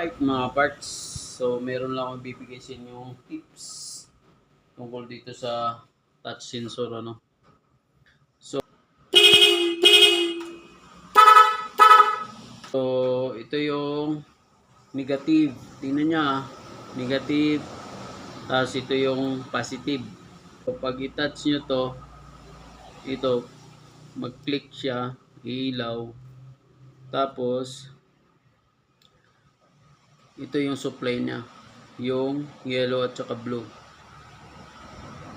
Alright mga parts, so meron lang akong bibigay sa inyong tips tungkol dito sa touch sensor ano. So So ito yung negative. Tingnan niya, ah. negative. Tapos ito yung positive. So pag i-touch nyo to, ito, mag-click siya, ilaw. Tapos, ito yung supply niya. Yung yellow at saka blue.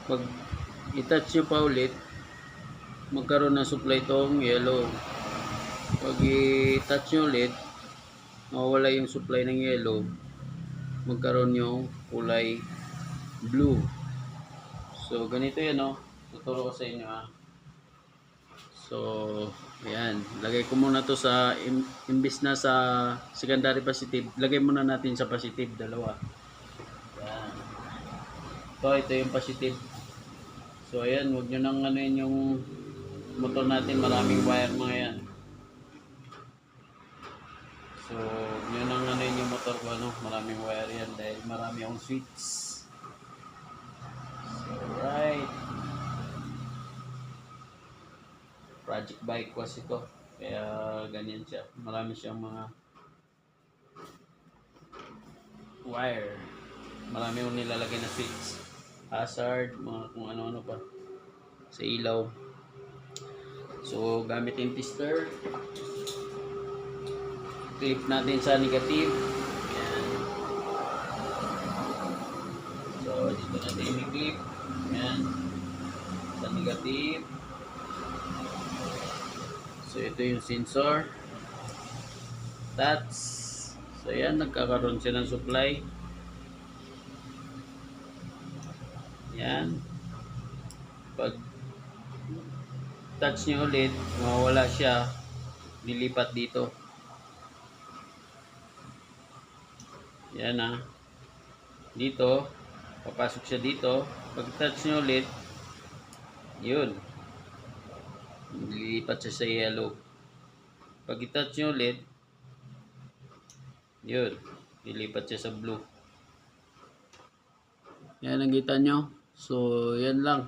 Pag i-touch nyo pa ulit, magkaroon ng supply tong yellow. Pag i-touch nyo ulit, mawala yung supply ng yellow, magkaroon yung kulay blue. So, ganito yan, no? Tuturo ko sa inyo, ha? So, ayan. Lagay ko muna to sa, im, imbis na sa secondary positive, lagay muna natin sa positive, dalawa. Ayan. So, ito yung positive. So, ayan. Huwag nyo nang ano yun yung motor natin. Maraming wire mga yan. So, yun ang ano yun yung motor ko, ano, maraming wire yan dahil marami akong switch. So, right. Project bike was ito. Kaya ganyan siya. Marami siyang mga wire. Marami yung nilalagay na switch. Hazard, mga kung ano-ano pa. Sa ilaw. So, gamit yung tester clip natin sa negative. Yan. So, dito natin i-clip. Yan. Sa negative. So, ito yung sensor. Touch. So, yan. Nagkakaroon siya ng supply. Yan. Pag touch niyo ulit, mawawala siya. Lilipat dito. Yan ah. Dito, papasok siya dito. Pag touch nyo ulit, yun. Lilipat siya sa yellow. Pag i-touch nyo ulit, yun. Lilipat siya sa blue. Yan, nakita nyo? So, yan lang.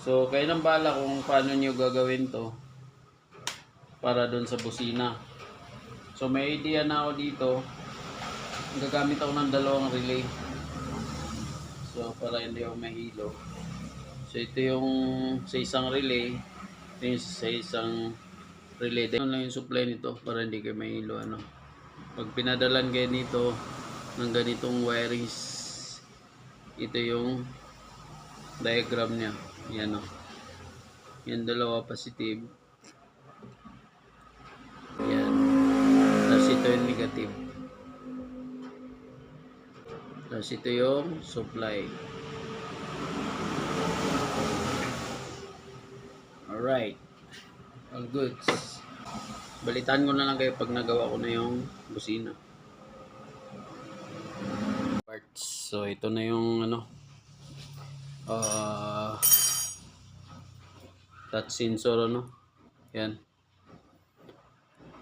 So, kayo nang bala kung paano nyo gagawin to para doon sa busina. So, may idea na ako dito gagamit ako ng dalawang relay so para hindi ako mahilo so ito yung sa isang relay yung sa isang relay. Dahil lang yung supply nito para hindi kayo mahilo ano. Pag pinadalan kayo nito ng ganitong wirings ito yung diagram niya. Yan o yan dalawa positive yan. Tapos ito yung negative. Tapos ito yung supply. Alright. All goods. Balitaan ko na lang kayo pag nagawa ko na yung busina. Parts. So ito na yung ano. Uh, touch sensor ano. Yan.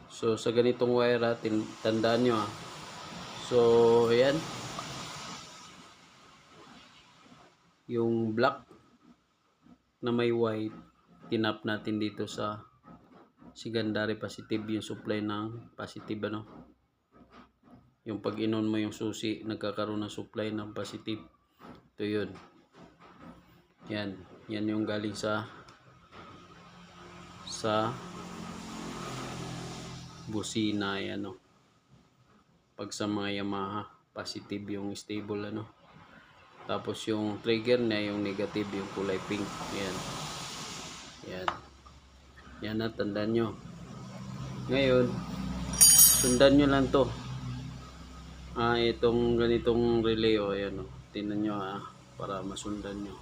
So sa ganitong wire ha, tin- tandaan nyo ha. So yan. yung black na may white tinap natin dito sa secondary positive yung supply ng positive ano? Yung pag inon mo yung susi nagkakaroon ng supply ng positive. Ito yun. Yan. Yan yung galing sa sa busina yan no? Pag sa mga Yamaha positive yung stable ano? Tapos yung trigger niya yung negative yung kulay pink. Yan. Yan. Yan na tandaan nyo. Ngayon, sundan nyo lang to. Ah, itong ganitong relay o oh, ayan. Oh. Tingnan nyo ah, para masundan nyo.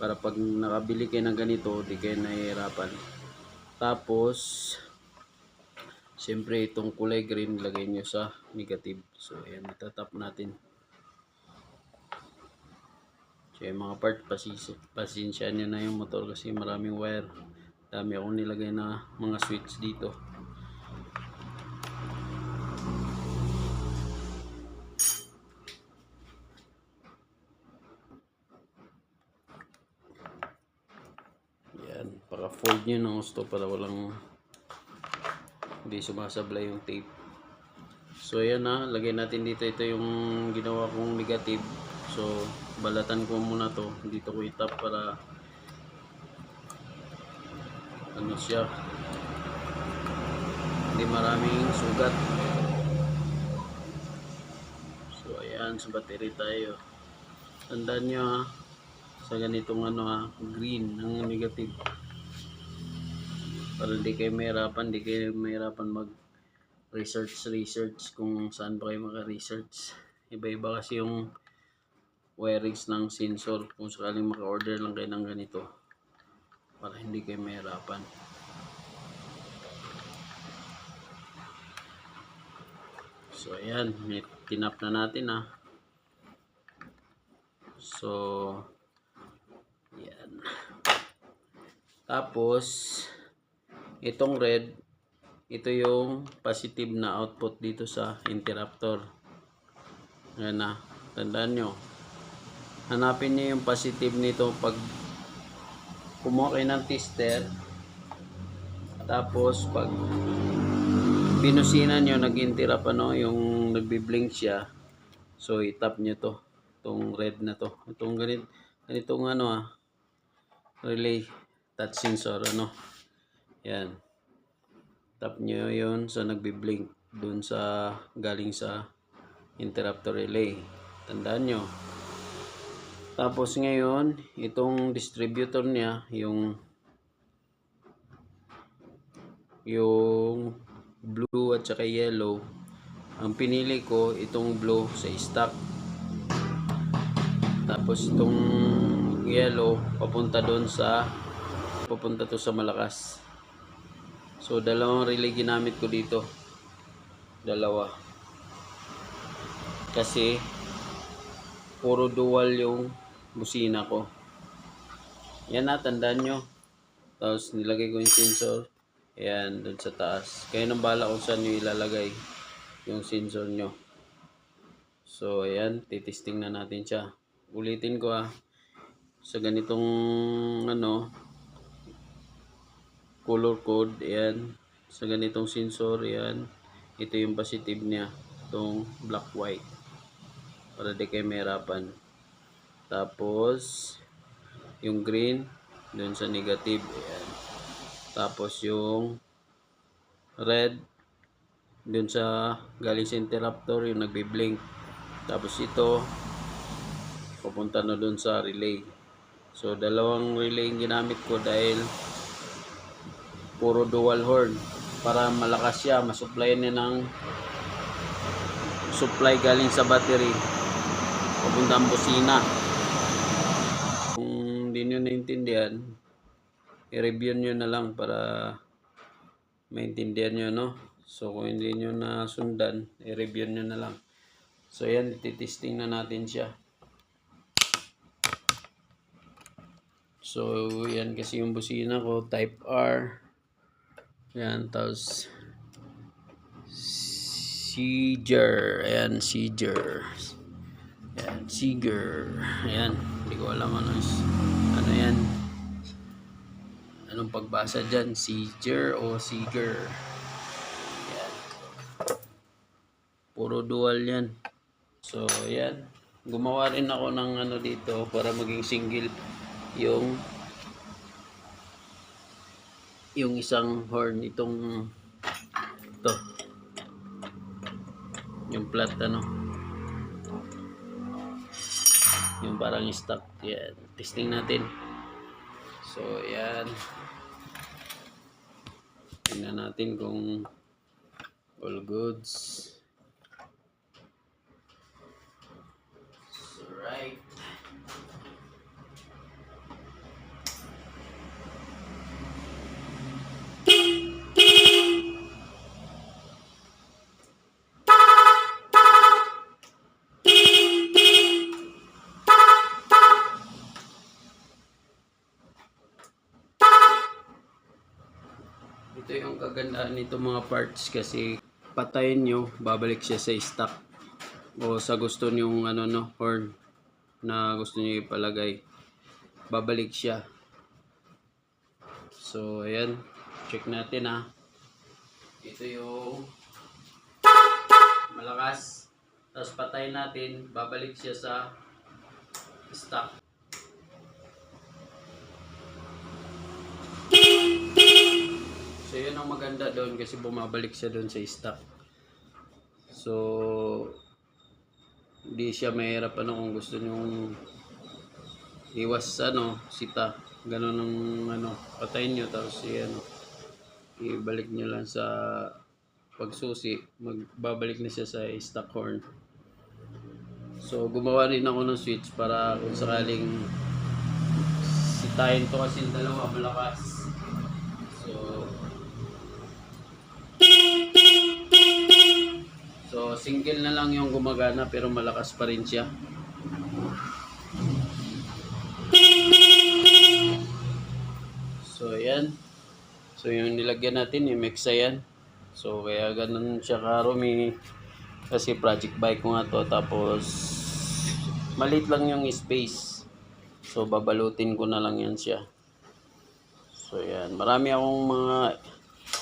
Para pag nakabili kayo ng ganito, di kayo nahihirapan. Tapos, siyempre itong kulay green, lagay nyo sa negative. So, ayan, itatap natin. So yung mga part, pasisya, pasensya nyo na yung motor kasi maraming wire. Dami akong nilagay na mga switch dito. Yan, paka-fold nyo ng gusto para walang hindi sumasablay yung tape. So yan na, lagay natin dito ito yung ginawa kong negative. So balatan ko muna to. Dito ko itap para ano siya hindi maraming sugat. So ayan, sa battery tayo. Tandaan nyo ha, sa ganitong ano ha, green ang negative. Para hindi kayo mahirapan, hindi kayo mahirapan mag research research kung saan ba kayo maka-research. Iba-iba kasi yung wirings ng sensor kung sakaling maka-order lang kayo ng ganito para hindi kayo mahirapan. So ayan, tinap na natin ah. So yan. Tapos itong red ito yung positive na output dito sa interrupter. Ayan na. Tandaan nyo. Hanapin nyo yung positive nito pag kumuha kayo ng tester. Tapos pag binusinan nyo, nag-interrupt ano, yung nagbi-blink siya. So itap nyo to. Itong red na to. Itong ganit, ganitong ano ah. Relay touch sensor ano. Yan tap nyo yun sa nagbi-blink dun sa galing sa interrupter relay tandaan nyo tapos ngayon itong distributor niya yung yung blue at saka yellow ang pinili ko itong blue sa stock tapos itong yellow papunta doon sa papunta to sa malakas So, dalawang relay ginamit ko dito. Dalawa. Kasi, puro dual yung busina ko. Yan na, tandaan nyo. Tapos, nilagay ko yung sensor. Ayan, dun sa taas. Kayo nang bala kung saan nyo ilalagay yung sensor nyo. So, ayan, titisting na natin siya. Ulitin ko ah. Sa ganitong, ano, color code ayan sa ganitong sensor ayan ito yung positive niya itong black white para di kayo mahirapan tapos yung green dun sa negative ayan. Tapos yung red dun sa galing sa interrupter yung nagbi-blink. Tapos ito papunta na dun sa relay. So dalawang relay yung ginamit ko dahil puro dual horn. Para malakas siya masupply niya ng supply galing sa battery. Papuntang busina naintindihan i-review nyo na lang para maintindihan nyo no so kung hindi nyo na sundan i-review nyo na lang so yan titesting na natin siya so yan kasi yung busina ko type R yan, tapos Seeger. Ayan, Seeger. Ayan, Seeger. Ayan, hindi ko alam ano is, ano yan. Anong pagbasa dyan? Seeger o Seeger? Ayan. Puro dual yan. So, ayan. Gumawa rin ako ng ano dito para maging single yung yung isang horn itong to yung flat ano yung parang stock yan. Testing natin. So yan. Tingnan natin kung all goods Ito yung kagandaan nito mga parts kasi patayin nyo, babalik siya sa stock o sa gusto nyong ano no, horn na gusto nyo ipalagay. Babalik siya. So, ayan. Check natin ha. Ito yung malakas. Tapos patay natin. Babalik siya sa stock. So, yun ang maganda doon kasi bumabalik siya doon sa stock. So, hindi siya mahirap ano kung gusto nyong iwas ano, sita. Ganun ang ano, patayin nyo tapos i, ano, ibalik nyo lang sa pagsusi. Magbabalik na siya sa stock horn. So, gumawa rin ako ng switch para kung sakaling sitahin to kasi dalawa malakas. So, single na lang yung gumagana pero malakas pa rin siya. So, ayan. So, yung nilagyan natin, yung Mexa yan. So, kaya ganun siya karumi. Kasi project bike ko nga to. Tapos, maliit lang yung space. So, babalutin ko na lang yan siya. So, yan. Marami akong mga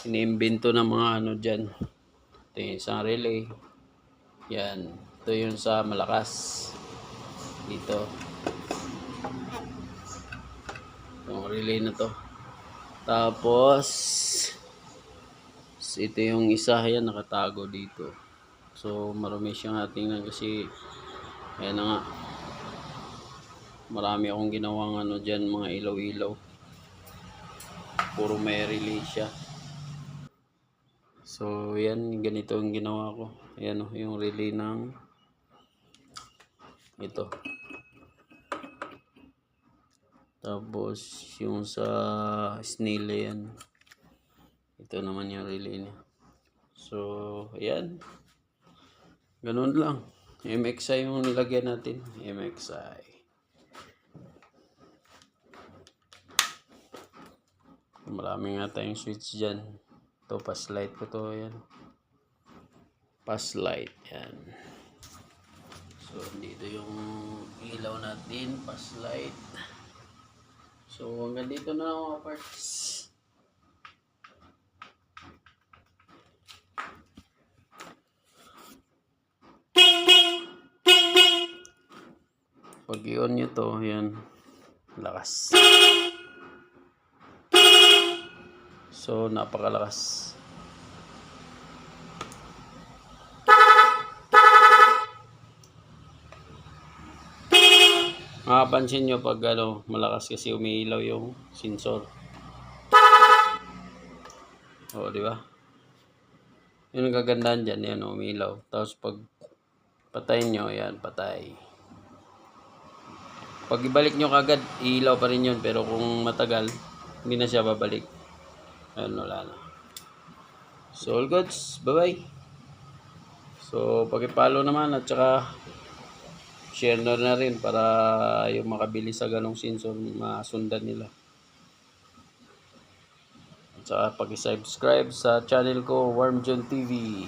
iniimbento na mga ano dyan. Ito yung isang relay. Yan. Ito yung sa malakas. Dito. Itong relay na to. Tapos, ito yung isa. Yan, nakatago dito. So, marami siyang hatingnan kasi ayan na nga. Marami akong ginawang ano dyan, mga ilaw-ilaw. Puro may relay siya. So, yan, ganito ang ginawa ko. Ayan o, yung relay ng ito. Tapos, yung sa snail yan. Ito naman yung relay niya. So, ayan. Ganun lang. MXI yung nilagyan natin. MXI. Marami nga tayong switch dyan. Ito, pass light ko to. Yan. Pass light. Yan. So, dito yung ilaw natin. Pass light. So, hanggang dito na lang mga parts. Pag i-on nyo to, yan. Lakas. So, napakalakas. Makapansin nyo pag ano, malakas kasi umiilaw yung sensor. O, di ba? Yun ang kagandahan dyan, yan, umiilaw. Tapos pag patayin nyo, yan, patay. Pag ibalik nyo kagad, ilaw pa rin yun. Pero kung matagal, hindi na siya babalik. Ayun, wala na. So, all goods. Bye-bye. So, pakipalo naman at saka share na na rin para yung makabili sa ganong sensor masundan nila. At saka pakisubscribe sa channel ko, Warm John TV.